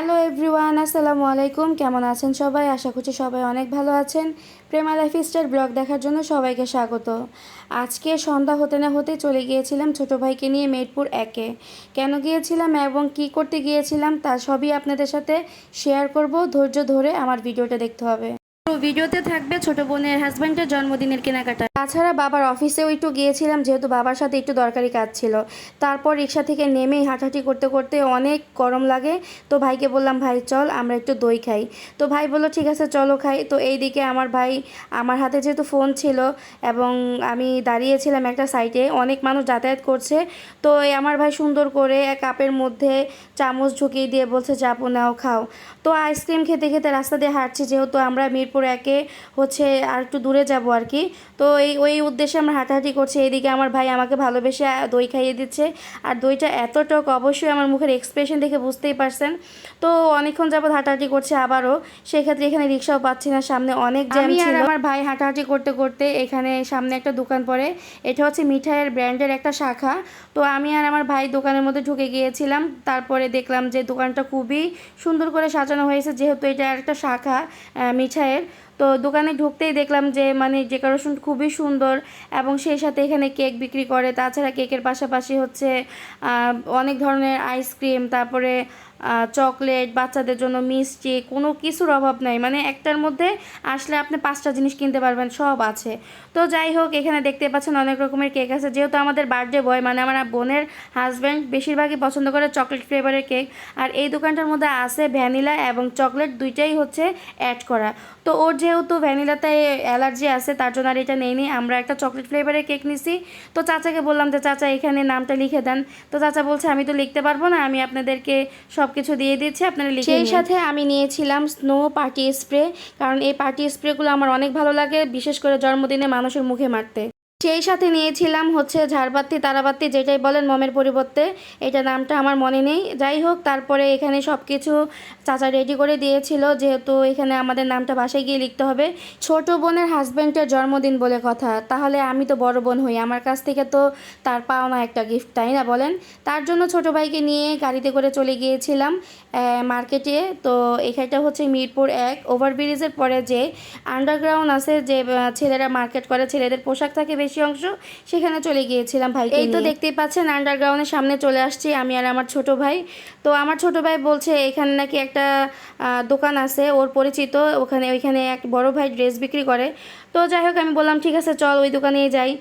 Hello everyone আসসালামু আলাইকুম কেমন আছেন সবাই? আশা করছি সবাই অনেক ভালো আছেন। প্রেমা লাইফ স্টাইল ব্লগ দেখার জন্য সবাইকে স্বাগত। আজকে সন্ধ্যা হতে না হতে চলে গিয়েছিলাম ছোট ভাইকে নিয়ে মেদপুর একে। কেন গিয়েছিলাম এবং কি করতে গিয়েছিলাম তা সবই আপনাদের সাথে শেয়ার করব। ধৈর্য ধরে আমার ভিডিওটা দেখতে হবে। ভিডিওতে থাকবে ছোট বোনের হাজব্যান্ডের জন্মদিনের কেনাকাটা। তাছাড়া বাবার অফিসেও একটু গিয়েছিলাম, যেহেতু বাবার সাথে একটু দরকারি কাজ ছিল। তারপর রিক্সা থেকে নেমেই হাঁটাহাঁটি করতে করতে অনেক গরম লাগে। তো ভাইকে বললাম, ভাই, চল, আমরা একটু দই খাই। তো ভাই বলল, ঠিক আছে, চলো খাই। তো এই দিকে আমার ভাই, আমার হাতে যেহেতু ফোন ছিল এবং আমি দাঁড়িয়েছিলাম একটা সাইটে অনেক মানুষ যাতায়াত করছে। তো এই আমার ভাই সুন্দর করে এক কাপের মধ্যে চামচ ঢুকিয়ে দিয়ে বলছে চাপু নাও, খাও। তো আইসক্রিম খেতে খেতে রাস্তা দিয়ে হাঁটছি, যেহেতু আমরা মিরপুর একে হচ্ছে আর একটু দূরে যাব আর কি। তো এই ওই উদ্দেশ্যে আমরা হাঁটাহাঁটি করছি। এইদিকে আমার ভাই আমাকে ভালোবেসে দই খাইয়ে দিচ্ছে। আর দইটা এত টক অবশ্যই আমার মুখের এক্সপ্রেশন দেখে বুঝতেই পারছেন। তো অনেকক্ষণ যাবত হাঁটাহাঁটি করছে আবারও। সেক্ষেত্রে এখানে রিক্সাও পাচ্ছি না সামনে অনেক জ্যাম আর ছিল। আমার ভাই হাঁটাহাঁটি করতে করতে এখানে সামনে একটা দোকান পড়ে। এটা হচ্ছে মিঠাইয়ের ব্র্যান্ডের একটা শাখা। তো আমি আর আমার ভাই দোকানের মধ্যে ঢুকে গিয়েছিলাম। তারপরে দেখলাম যে দোকানটা খুবই সুন্দর করে সাজানো হয়েছে যেহেতু এটা একটা শাখা মিঠাইয়ের। তো দোকানে ঢুকতেই দেখলাম যে মানে ডেকোরেশন খুবই সুন্দর এবং সেই সাথে এখানে কেক বিক্রি করে। তাছাড়া কেকের পাশাপাশি হচ্ছে অনেক ধরনের আইসক্রিম তারপরে চকলেট বাচ্চাদের জন্য মিষ্টি, কোনো কিছুর অভাব নাই। মানে একটার মধ্যে আসলে আপনি পাঁচটা জিনিস কিনতে পারবেন, সব আছে। তো যাই হোক, এখানে দেখতে পাচ্ছেন অনেক রকমের কেক আছে। যেহেতু আমাদের বার্থডে বয় মানে আমার বোনের হাজব্যান্ড বেশিরভাগই পছন্দ করে চকলেট ফ্লেভারের কেক। আর এই দোকানটার মধ্যে আছে ভ্যানিলা এবং চকলেট দুইটাই হচ্ছে অ্যাড করা। তো ওর যেহেতু ভ্যানিলাতে অ্যালার্জি আছে তার জন্য আর এটা নেইনি। আমরা একটা চকলেট ফ্লেভারের কেক নিছি। তো চাচাকে বললাম যে চাচা এখানে নামটা লিখে দেন। তো চাচা বলছে আমি তো লিখতে পারব না আমি আপনাদেরকে সব কিছু দিয়ে দিচ্ছি আপনারা লিখে সেই সাথে আমি নিয়েছিলাম স্নো পার্টি স্প্রে কারণ এই পার্টি স্প্রেগুলো আমার অনেক ভালো লাগে বিশেষ করে জন্মদিনে মানুষের মুখে মারতে। সেই সাথে নিয়েছিলাম হচ্ছে ঝাড়বাতি, তারাবাতি, যেটাই বলেন মমের পরিবর্তে। এটা নামটা আমার মনে নেই। যাই হোক, তারপরে এখানে সব কিছু চাচা রেডি করে দিয়েছিল। যেহেতু এখানে আমাদের নামটা বাসায় গিয়ে লিখতে হবে। ছোট বোনের হাজব্যান্ডের জন্মদিন বলে কথা। তাহলে আমি তো বড় বোন হই। আমার কাছ থেকে তো তার পাওনা একটা গিফট তাই না বলেন? তার জন্য ছোট ভাইকে নিয়ে গাড়িতে করে চলে গিয়েছিলাম মার্কেটে। তো এখানটা হচ্ছে মিরপুর এক। ওভারব্রিজের পরে যে আন্ডারগ্রাউন্ড আছে, যে ছেলেরা মার্কেট করে, ছেলেদের পোশাক থাকে, বেশি অংশ সেখানে চলে গিয়েছিলাম ভাই এই তো দেখতেই পাচ্ছেন আন্ডারগ্রাউন্ডের সামনে চলে আসছি আমি আর আমার ছোট ভাই। তো আমার ছোট ভাই বলছে এখানে নাকি একটা দোকান আছে ওর পরিচিত ওখানে ওইখানে এক বড় ভাই ড্রেস বিক্রি করে। তো যাই হোক আমি বললাম ঠিক আছে চল ওই দোকানেই যাই।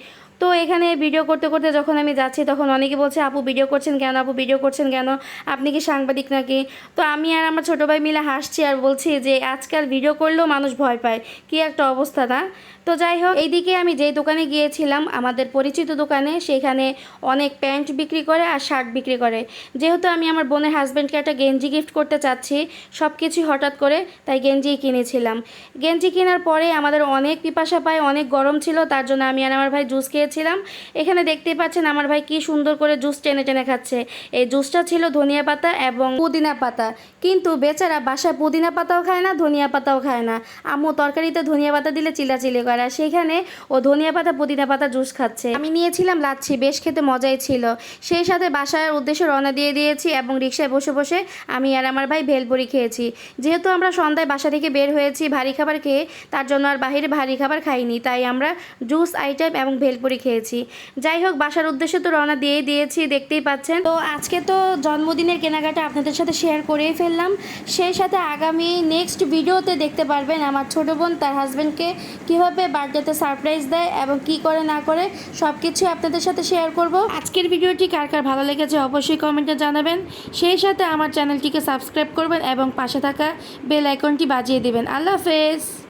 তো এখানে ভিডিও করতে করতে যখন আমি যাচ্ছি, তখন অনেকে বলছে, আপু ভিডিও করছেন কেন? আপু ভিডিও করছেন কেন? আপনি কি সাংবাদিক নাকি? তো আমি আর আমার ছোটো ভাই মিলে হাসছি আর বলছি যে, আজকাল ভিডিও করলেও মানুষ ভয় পায়। কি একটা অবস্থা না? তো যাই হোক, এইদিকে আমি যেই দোকানে গিয়েছিলাম, আমাদের পরিচিত দোকানে, সেখানে অনেক প্যান্ট বিক্রি করে আর শার্ট বিক্রি করে। যেহেতু আমি আমার বোনের হাজব্যান্ডকে একটা গেঞ্জি গিফট করতে চাচ্ছি সব কিছুই হঠাৎ করে তাই গেঞ্জি কিনেছিলাম। গেঞ্জি কেনার পরে আমাদের অনেক পিপাসা পায়, অনেক গরম ছিল, তার জন্য আমি আর আমার ভাই জুস খেয়েছিলাম এখানে দেখতেই পাচ্ছেন আমার ভাই কি সুন্দর করে জুস টেনে টেনে খাচ্ছে। এই জুসটা ছিল ধনিয়া পাতা এবং পুদিনা পাতা। কিন্তু বেচারা বাসায় পুদিনা পাতাও খায় না, ধনিয়া পাতাও খায় না। আম্মু তরকারিতে ধনিয়া পাতা দিলে চিলাচিলি করে আর সেখানে ও ধনিয়া পাতা, পুদিনা পাতা জুস খাচ্ছে। আমি নিয়েছিলাম লাচ্ছি, বেশ খেতে মজাই ছিল। সেই সাথে বাসার উদ্দেশ্যে রওনা দিয়ে দিয়েছি এবং রিক্সায় বসে বসে আমি আর আমার ভাই ভেলপুরি খেয়েছি। যেহেতু আমরা সন্ধ্যায় বাসা থেকে বের হয়েছি ভারী খাবার খেয়ে, তার জন্য আর বাইরে ভারী খাবার খাইনি। তাই আমরা জুস, আইটেম এবং ভেলপুরি খেয়েছি। যাই হোক, বাসার উদ্দেশ্যে তো রওনা দিয়েই দিয়েছি, দেখতেই পাচ্ছেন। তো আজকে তো জন্মদিনের কেনাকাটা আপনাদের সাথে শেয়ার করেই ফেললাম। সেই সাথে আগামী নেক্সট ভিডিওতে দেখতে পারবেন আমার ছোট বোন তার হাজব্যান্ডকে কীভাবে বার্থডেতে সারপ্রাইজ দেয় এবং কি করে, না করে সব কিছু আপনাদের সাথে শেয়ার করব। আজকের ভিডিওটি কার কার ভালো লেগেছে অবশ্যই কমেন্টে জানাবেন। সেই সাথে আমার চ্যানেলটিকে সাবস্ক্রাইব করবেন এবং পাশে থাকা বেল আইকনটি বাজিয়ে দেবেন। আল্লাহ হাফেজ!